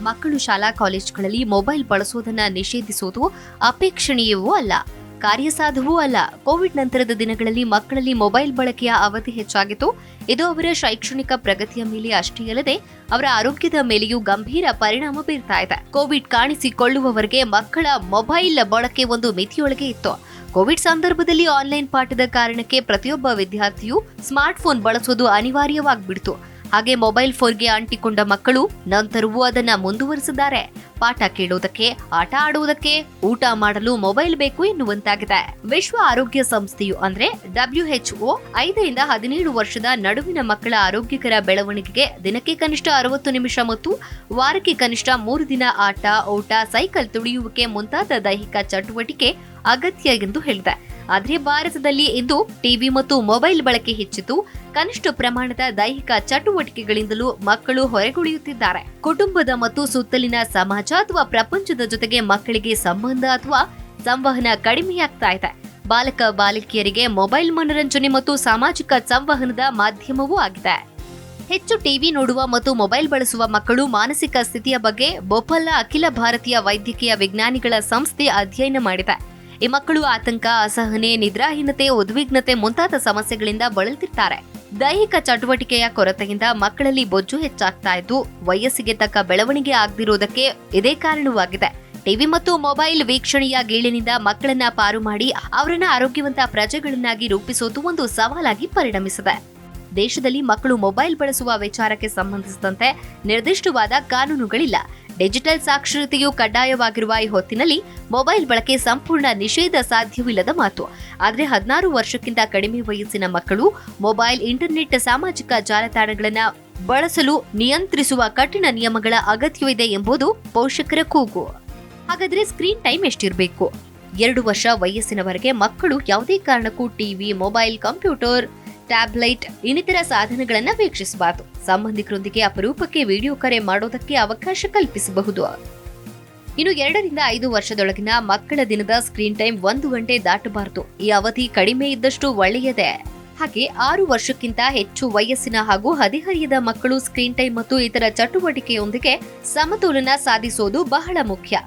ಮಕ್ಕಳು ಶಾಲಾ ಕಾಲೇಜುಗಳಲ್ಲಿ ಮೊಬೈಲ್ ಬಳಸುವುದನ್ನು ನಿಷೇಧಿಸುವುದು ಅಪೇಕ್ಷಣೀಯವೂ ಅಲ್ಲ. ಕಾರ್ಯಸಾಧವೂ ಅಲ್ಲ. ಕೋವಿಡ್ ನಂತರದ ದಿನಗಳಲ್ಲಿ ಮಕ್ಕಳಲ್ಲಿ ಮೊಬೈಲ್ ಬಳಕೆಯ ಅವಧಿ ಹೆಚ್ಚಾಗಿತ್ತು. ಇದು ಅವರ ಶೈಕ್ಷಣಿಕ ಪ್ರಗತಿಯ ಮೇಲೆ ಅಷ್ಟೇ ಅಲ್ಲದೆ ಅವರ ಆರೋಗ್ಯದ ಮೇಲೆಯೂ ಗಂಭೀರ ಪರಿಣಾಮ ಬೀರ್ತಾ ಇದೆ. ಕೋವಿಡ್ ಕಾಣಿಸಿಕೊಳ್ಳುವವರೆಗೆ ಮಕ್ಕಳ ಮೊಬೈಲ್ ಬಳಕೆ ಒಂದು ಮಿತಿಯೊಳಗೆ ಇತ್ತು. ಕೋವಿಡ್ ಸಂದರ್ಭದಲ್ಲಿ ಆನ್ಲೈನ್ ಪಾಠದ ಕಾರಣಕ್ಕೆ ಪ್ರತಿಯೊಬ್ಬ ವಿದ್ಯಾರ್ಥಿಯು ಸ್ಮಾರ್ಟ್ಫೋನ್ ಬಳಸುವುದು ಅನಿವಾರ್ಯವಾಗ್ಬಿಡ್ತು. ಹಾಗೆ ಮೊಬೈಲ್ ಫೋನ್ಗೆ ಅಂಟಿಕೊಂಡ ಮಕ್ಕಳು ನಂತರವೂ ಅದನ್ನ ಮುಂದುವರಿಸಿದ್ದಾರೆ. ಪಾಠ ಕೇಳುವುದಕ್ಕೆ ಆಟ ಆಡುವುದಕ್ಕೆ ಊಟ ಮಾಡಲು ಮೊಬೈಲ್ ಬೇಕು ಎನ್ನುವಂತಾಗಿದೆ. ವಿಶ್ವ ಆರೋಗ್ಯ ಸಂಸ್ಥೆಯು ಅಂದ್ರೆ ಡಬ್ಲ್ಯೂಎಚ್ಒ ಐದರಿಂದ ಹದಿನೇಳು ವರ್ಷದ ನಡುವಿನ ಮಕ್ಕಳ ಆರೋಗ್ಯಕರ ಬೆಳವಣಿಗೆಗೆ ದಿನಕ್ಕೆ ಕನಿಷ್ಠ ಅರವತ್ತು ನಿಮಿಷ ಮತ್ತು ವಾರಕ್ಕೆ ಕನಿಷ್ಠ ಮೂರು ದಿನ ಆಟ, ಊಟ, ಸೈಕಲ್ ತುಳಿಯುವಿಕೆ ಮುಂತಾದ ದೈಹಿಕ ಚಟುವಟಿಕೆ ಅಗತ್ಯ ಎಂದು ಹೇಳಿದೆ. ಆದರೆ ಭಾರತದಲ್ಲಿ ಇಂದು ಟಿವಿ ಮತ್ತು ಮೊಬೈಲ್ ಬಳಕೆ ಹೆಚ್ಚಿತು ಕನಿಷ್ಠ ಪ್ರಮಾಣದ ದೈಹಿಕ ಚಟುವಟಿಕೆಗಳಿಂದಲೂ ಮಕ್ಕಳು ಹೊರಗುಳಿಯುತ್ತಿದ್ದಾರೆ. ಕುಟುಂಬದ ಮತ್ತು ಸುತ್ತಲಿನ ಸಮಾಜ ಅಥವಾ ಪ್ರಪಂಚದ ಜೊತೆಗೆ ಮಕ್ಕಳಿಗೆ ಸಂಬಂಧ ಅಥವಾ ಸಂವಹನ ಕಡಿಮೆಯಾಗ್ತಾ ಇದೆ. ಬಾಲಕ, ಬಾಲಕಿಯರಿಗೆ ಮೊಬೈಲ್ ಮನರಂಜನೆ ಮತ್ತು ಸಾಮಾಜಿಕ ಸಂವಹನದ ಮಾಧ್ಯಮವೂ ಆಗಿದೆ. ಹೆಚ್ಚು ಟಿವಿ ನೋಡುವ ಮತ್ತು ಮೊಬೈಲ್ ಬಳಸುವ ಮಕ್ಕಳು ಮಾನಸಿಕ ಸ್ಥಿತಿಯ ಬಗ್ಗೆ ಬೋಪಲ್ಲ ಅಖಿಲ ಭಾರತೀಯ ವೈದ್ಯಕೀಯ ವಿಜ್ಞಾನಿಗಳ ಸಂಸ್ಥೆ ಅಧ್ಯಯನ ಮಾಡಿದೆ. ಈ ಮಕ್ಕಳು ಆತಂಕ, ಅಸಹನೆ, ನಿದ್ರಾಹೀನತೆ, ಉದ್ವಿಗ್ನತೆ ಮುಂತಾದ ಸಮಸ್ಯೆಗಳಿಂದ ಬಳಲ್ತಿರ್ತಾರೆ. ದೈಹಿಕ ಚಟುವಟಿಕೆಯ ಕೊರತೆಯಿಂದ ಮಕ್ಕಳಲ್ಲಿ ಬೊಜ್ಜು ಹೆಚ್ಚಾಗ್ತಾ ಇದ್ದು, ವಯಸ್ಸಿಗೆ ತಕ್ಕ ಬೆಳವಣಿಗೆ ಆಗದಿರುವುದಕ್ಕೆ ಇದೇ ಕಾರಣವಾಗಿದೆ. ಟಿವಿ ಮತ್ತು ಮೊಬೈಲ್ ವೀಕ್ಷಣೆಯ ಗೀಳಿನಿಂದ ಮಕ್ಕಳನ್ನ ಪಾರು ಮಾಡಿ ಅವರನ್ನ ಆರೋಗ್ಯವಂತ ಪ್ರಜೆಗಳನ್ನಾಗಿ ರೂಪಿಸೋದು ಒಂದು ಸವಾಲಾಗಿ ಪರಿಣಮಿಸಿದೆ. ದೇಶದಲ್ಲಿ ಮಕ್ಕಳು ಮೊಬೈಲ್ ಬಳಸುವ ವಿಚಾರಕ್ಕೆ ಸಂಬಂಧಿಸಿದಂತೆ ನಿರ್ದಿಷ್ಟವಾದ ಕಾನೂನುಗಳಿಲ್ಲ. ಡಿಜಿಟಲ್ ಸಾಕ್ಷರತೆಯು ಕಡ್ಡಾಯವಾಗಿರುವ ಈ ಹೊತ್ತಿನಲ್ಲಿ ಮೊಬೈಲ್ ಬಳಕೆ ಸಂಪೂರ್ಣ ನಿಷೇಧ ಸಾಧ್ಯವಿಲ್ಲದ ಮಾತು. ಆದರೆ ಹದಿನಾರು ವರ್ಷಕ್ಕಿಂತ ಕಡಿಮೆ ವಯಸ್ಸಿನ ಮಕ್ಕಳು ಮೊಬೈಲ್, ಇಂಟರ್ನೆಟ್, ಸಾಮಾಜಿಕ ಜಾಲತಾಣಗಳನ್ನು ಬಳಸಲು ನಿಯಂತ್ರಿಸುವ ಕಠಿಣ ನಿಯಮಗಳ ಅಗತ್ಯವಿದೆ ಎಂಬುದು ಪೋಷಕರ ಕೂಗು. ಹಾಗಾದರೆ ಸ್ಕ್ರೀನ್ ಟೈಮ್ ಎಷ್ಟಿರಬೇಕು? ಎರಡು ವರ್ಷ ವಯಸ್ಸಿನವರೆಗೆ ಮಕ್ಕಳು ಯಾವುದೇ ಕಾರಣಕ್ಕೂ ಟಿವಿ, ಮೊಬೈಲ್, ಕಂಪ್ಯೂಟರ್ ಟ್ಯಾಬ್ಲೆಟ್, ಇನ್ನಿತರ ಸಾಧನಗಳನ್ನು ವೀಕ್ಷಿಸಬಾರದು. ಸಂಬಂಧಿಕರೊಂದಿಗೆ ಅಪರೂಪಕ್ಕೆ ವಿಡಿಯೋ ಕರೆ ಮಾಡೋದಕ್ಕೆ ಅವಕಾಶ ಕಲ್ಪಿಸಬಹುದು. ಇನ್ನು ಎರಡರಿಂದ ಐದು ವರ್ಷದೊಳಗಿನ ಮಕ್ಕಳ ದಿನದ ಸ್ಕ್ರೀನ್ ಟೈಮ್ ಒಂದು ಗಂಟೆ ದಾಟಬಾರದು. ಈ ಅವಧಿ ಕಡಿಮೆ ಇದ್ದಷ್ಟು ಒಳ್ಳೆಯದೇ. ಹಾಗೆ ಆರು ವರ್ಷಕ್ಕಿಂತ ಹೆಚ್ಚು ವಯಸ್ಸಿನ ಹಾಗೂ ಹದಿಹರಿಯದ ಮಕ್ಕಳು ಸ್ಕ್ರೀನ್ ಟೈಮ್ ಮತ್ತು ಇತರ ಚಟುವಟಿಕೆಯೊಂದಿಗೆ ಸಮತೋಲನ ಸಾಧಿಸೋದು ಬಹಳ ಮುಖ್ಯ.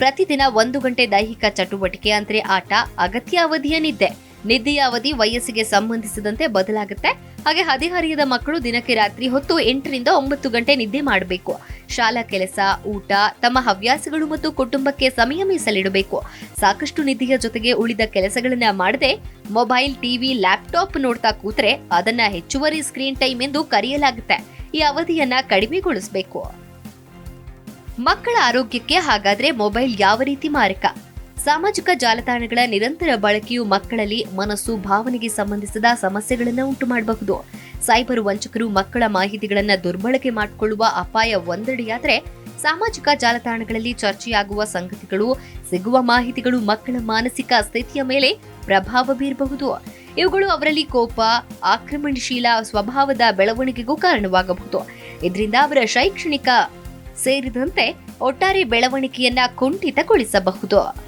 ಪ್ರತಿದಿನ ಒಂದು ಗಂಟೆ ದೈಹಿಕ ಚಟುವಟಿಕೆ ಅಂದರೆ ಆಟ, ಅಗತ್ಯ ಅವಧಿಯ ನಿದ್ದೆ. ನಿದ್ದೆಯ ಅವಧಿ ವಯಸ್ಸಿಗೆ ಸಂಬಂಧಿಸಿದಂತೆ ಬದಲಾಗುತ್ತೆ. ಹಾಗೆ ಹದಿಹರಿಯದ ಮಕ್ಕಳು ದಿನಕ್ಕೆ ರಾತ್ರಿ ಹೊತ್ತು ಎಂಟರಿಂದ ಒಂಬತ್ತು ಗಂಟೆ ನಿದ್ದೆ ಮಾಡಬೇಕು. ಶಾಲಾ ಕೆಲಸ, ಊಟ, ತಮ್ಮ ಹವ್ಯಾಸಗಳು ಮತ್ತು ಕುಟುಂಬಕ್ಕೆ ಸಮಯ ಮೀಸಲಿಡಬೇಕು. ಸಾಕಷ್ಟು ನಿಧಿಯ ಜೊತೆಗೆ ಉಳಿದ ಕೆಲಸಗಳನ್ನ ಮಾಡದೆ ಮೊಬೈಲ್, ಟಿವಿ, ಲ್ಯಾಪ್ಟಾಪ್ ನೋಡ್ತಾ ಕೂತ್ರೆ ಅದನ್ನ ಹೆಚ್ಚುವರಿ ಸ್ಕ್ರೀನ್ ಟೈಮ್ ಎಂದು ಕರೆಯಲಾಗುತ್ತೆ. ಈ ಅವಧಿಯನ್ನ ಕಡಿಮೆಗೊಳಿಸಬೇಕು. ಮಕ್ಕಳ ಆರೋಗ್ಯಕ್ಕೆ ಹಾಗಾದ್ರೆ ಮೊಬೈಲ್ ಯಾವ ರೀತಿ ಮಾರಕ? ಸಾಮಾಜಿಕ ಜಾಲತಾಣಗಳ ನಿರಂತರ ಬಳಕೆಯು ಮಕ್ಕಳಲ್ಲಿ ಮನಸ್ಸು, ಭಾವನೆಗೆ ಸಂಬಂಧಿಸಿದ ಸಮಸ್ಯೆಗಳನ್ನು ಉಂಟು ಮಾಡಬಹುದು. ಸೈಬರ್ ವಂಚಕರು ಮಕ್ಕಳ ಮಾಹಿತಿಗಳನ್ನು ದುರ್ಬಳಕೆ ಮಾಡಿಕೊಳ್ಳುವ ಅಪಾಯ ಒಂದೆಡೆಯಾದರೆ ಸಾಮಾಜಿಕ ಜಾಲತಾಣಗಳಲ್ಲಿ ಚರ್ಚೆಯಾಗುವ ಸಂಗತಿಗಳು, ಸಿಗುವ ಮಾಹಿತಿಗಳು ಮಕ್ಕಳ ಮಾನಸಿಕ ಸ್ಥಿತಿಯ ಮೇಲೆ ಪ್ರಭಾವ ಬೀರಬಹುದು. ಇವುಗಳು ಅವರಲ್ಲಿ ಕೋಪ, ಆಕ್ರಮಣಶೀಲ ಸ್ವಭಾವದ ಬೆಳವಣಿಗೆಗೂ ಕಾರಣವಾಗಬಹುದು. ಇದರಿಂದ ಅವರ ಶೈಕ್ಷಣಿಕ ಸೇರಿದಂತೆ ಒಟ್ಟಾರೆ ಬೆಳವಣಿಗೆಯನ್ನ ಕುಂಠಿತಗೊಳಿಸಬಹುದು.